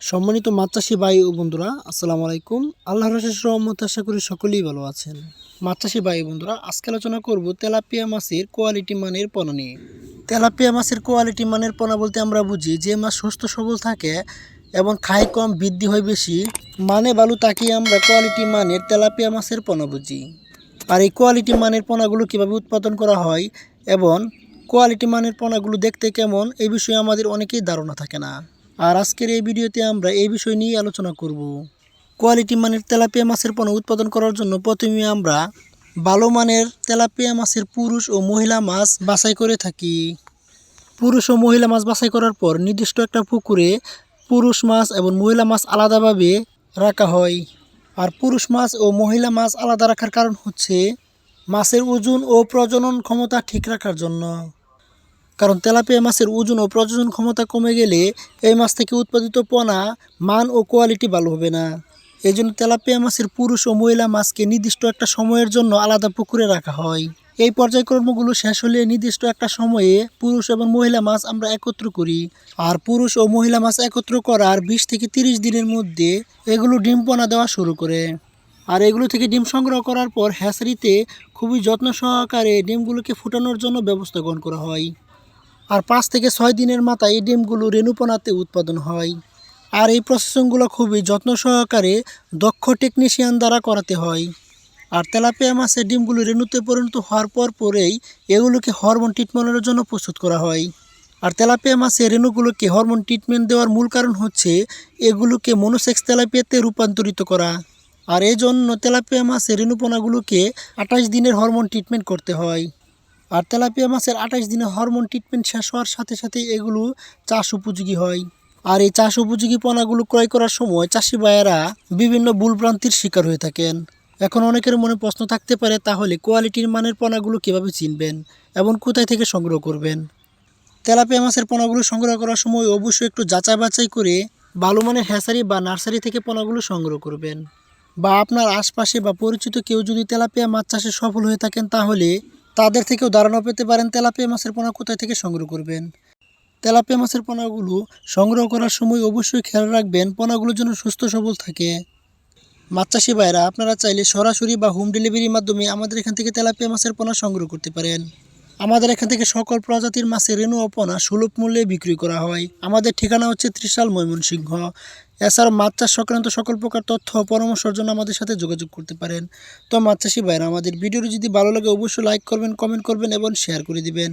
সম্মানিত মাছ ভাই ও বন্ধুরা, আসসালামু আলাইকুম। আল্লাহর রশেষ রহমত আশা করি সকলেই ভালো আছেন। মাছ ভাই বন্ধুরা, আজকে আলোচনা করব তেলাপিয়া মাছের কোয়ালিটি মানের পোনা নিয়ে। তেলাপিয়া মাছের কোয়ালিটি মানের পোনা বলতে আমরা বুঝি, যে মাছ সুস্থ, সবল থাকে এবং খায় কম, বৃদ্ধি হয় বেশি মানে বালু তাকিয়ে আমরা কোয়ালিটি মানের তেলাপিয়া মাছের পোনা বুঝি। আর এই কোয়ালিটি মানের পোনাগুলো কীভাবে উৎপাদন করা হয় এবং কোয়ালিটি মানের পোনাগুলো দেখতে কেমন, এই বিষয়ে আমাদের অনেকেই ধারণা থাকে না। আর আজকের এই ভিডিওতে আমরা এই বিষয় নিয়ে আলোচনা করব। কোয়ালিটি মানের তেলাপিয়া মাছের পণ্য উৎপাদন করার জন্য প্রথমে আমরা ভালো মানের তেলাপিয়া মাছের পুরুষ ও মহিলা মাছ বাছাই করে থাকি। পুরুষ ও মহিলা মাছ বাছাই করার পর নির্দিষ্ট একটা পুকুরে পুরুষ মাছ এবং মহিলা মাছ আলাদাভাবে রাখা হয়। আর পুরুষ মাছ ও মহিলা মাছ আলাদা রাখার কারণ হচ্ছে মাছের ওজন ও প্রজনন ক্ষমতা ঠিক রাখার জন্য। কারণ তেলাপিয়া মাছের ওজন ও প্রজনন ক্ষমতা কমে গেলে এই মাছ থেকে উৎপাদিত পোনা মান ও কোয়ালিটি ভালো হবে না। এই জন্য তেলাপিয়া মাছের পুরুষ ও মহিলা মাছকে নির্দিষ্ট একটা সময়ের জন্য আলাদা পুকুরে রাখা হয়। এই পর্যায়ক্রমগুলো শেষ হলে নির্দিষ্ট একটা সময়ে পুরুষ এবং মহিলা মাছ আমরা একত্র করি। আর পুরুষ ও মহিলা মাছ একত্র করার বিশ থেকে তিরিশ দিনের মধ্যে এগুলো ডিম পোনা দেওয়া শুরু করে। আর এগুলো থেকে ডিম সংগ্রহ করার পর হ্যাচারিতে খুবই যত্ন সহকারে ডিমগুলোকে ফুটানোর জন্য ব্যবস্থা গ্রহণ করা হয়। আর পাঁচ থেকে ছয় দিনের মাথায় এই ডিমগুলো রেণুপনাতে উৎপাদন হয়। আর এই প্রসেসিংগুলো খুবই যত্ন সহকারে দক্ষ টেকনিশিয়ান দ্বারা করাতে হয়। আর তেলাপিয়া মাছের ডিমগুলো রেণুতে পরিণত হওয়ার পর পরেই এগুলোকে হরমোন ট্রিটমেন্টের জন্য প্রস্তুত করা হয়। আর তেলাপিয়া মাছের রেণুগুলোকে হরমোন ট্রিটমেন্ট দেওয়ার মূল কারণ হচ্ছে এগুলোকে মনোসেক্স তেলাপিয়াতে রূপান্তরিত করা। আর এই জন্য তেলাপিয়া মাছের রেণুপনাগুলোকে আঠাশ দিনের হরমোন ট্রিটমেন্ট করতে হয়। আর তেলাপিয়া মাছের আঠাশ দিনে হরমোন ট্রিটমেন্ট শেষ হওয়ার সাথে সাথে এগুলো চাষ উপযোগী হয়। আর এই চাষ উপযোগী পোনাগুলো ক্রয় করার সময় চাষি ভাইয়েরা বিভিন্ন ভুলভ্রান্তির শিকার হয়ে থাকেন। এখন অনেকের মনে প্রশ্ন থাকতে পারে, তাহলে কোয়ালিটির মানের পোনাগুলো কীভাবে চিনবেন এবং কোথায় থেকে সংগ্রহ করবেন? তেলাপিয়া মাছের পোনাগুলো সংগ্রহ করার সময় অবশ্যই একটু যাচাই বাছাই করে ভালো মানের হ্যাসারি বা নার্সারি থেকে পোনাগুলো সংগ্রহ করবেন। বা আপনার আশপাশে বা পরিচিত কেউ যদি তেলাপিয়া মাছ চাষে সফল হয়ে থাকেন, তাহলে তাদের থেকেও ধারণা পেতে পারেন তেলাপিয়া মাছের পোনা কোথায় থেকে সংগ্রহ করবেন। তেলাপিয়া মাছের পোনাগুলো সংগ্রহ করার সময় অবশ্যই খেয়াল রাখবেন পোনাগুলো যেন সুস্থ সবল থাকে। মাছ চাষি ভাইরা, আপনারা চাইলে সরাসরি বা হোম ডেলিভারির মাধ্যমে আমাদের এখান থেকে তেলাপিয়া মাছের পোনা সংগ্রহ করতে পারেন। আমাদের এখান থেকে সকল প্রজাতির মাছের রেণু ও পোনা সুলভ মূল্যে বিক্রি করা হয়। আমাদের ঠিকানা হচ্ছে ত্রিশাল ময়মনসিংহ। এছাড়া মাছ চাষ সংক্রান্ত সকল প্রকার তথ্য ও পরামর্শের জন্য আমাদের সাথে যোগাযোগ করতে পারেন। তো মাছ চাষি ভাইরা, আমাদের ভিডিওটি যদি ভালো লাগে, অবশ্যই লাইক করবেন কমেন্ট করবেন এবং শেয়ার করে দিবেন।